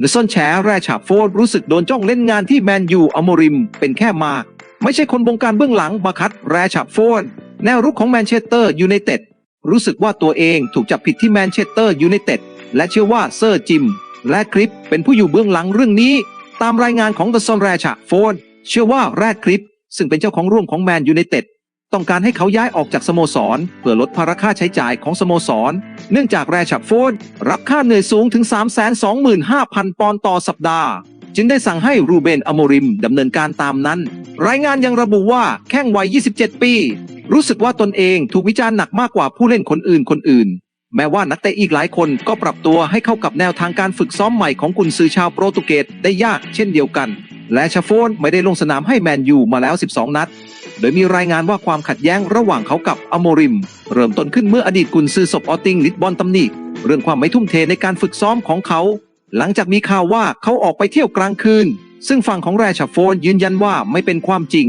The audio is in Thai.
เดซอนแชร์แรชาร์ดโฟร์รู้สึกโดนจ้องเล่นงานที่แมนยูอโมริมเป็นแค่มา ไม่ใช่คนบงการเบื้องหลังมาคัดแรชาร์ดโฟร์แนวรุกของแมนเชสเตอร์ยูไนเต็ดรู้สึกว่าตัวเองถูกจับผิดที่แมนเชสเตอร์ยูไนเต็ดและเชื่อว่าเซอร์จิม และคลิปเป็นผู้อยู่เบื้องหลังเรื่องนี้ ตามรายงานของเดซอนแรชาโฟร์เชื่อว่าแรดคลิปซึ่งเป็นเจ้าของร่วมของแมนยูไนเต็ด ต้องการให้เขาย้ายออกจากสโมสร เพื่อลดภาระค่าใช้จ่ายของสโมสร เนื่องจากแรชับโฟนรับค่าเหนื่อยสูงถึง 325,000 ปอนด์ต่อสัปดาห์ จึงได้สั่งให้รูเบนอโมริมดำเนินการตามนั้น รายงานยังระบุว่าแข้งวัย 27 ปี รู้สึกว่าตนเองถูกวิจารณ์หนักมากกว่าผู้เล่นคนอื่นคนอื่น แม้ว่านักเตะอีกหลายคนก็ปรับตัวให้เข้ากับแนวทางการฝึกซ้อมใหม่ของกุนซือชาวโปรตุเกสได้ยากเช่นเดียวกัน และชาโฟนไม่ได้ลงสนามให้แมนยูมาแล้ว 12 นัด โดยมีรายงานว่าความขัดแย้งระหว่างเขากับอโมริม เริ่มต้นขึ้นเมื่ออดีตกุนซือศพออติงลิดบอลตำหนิเรื่องความไม่ทุ่มเทในการฝึกซ้อมของเขา หลังจากมีข่าวว่าเขาออกไปเที่ยวกลางคืน ซึ่งฝั่งของแรชาโฟนยืนยันว่าไม่เป็นความจริง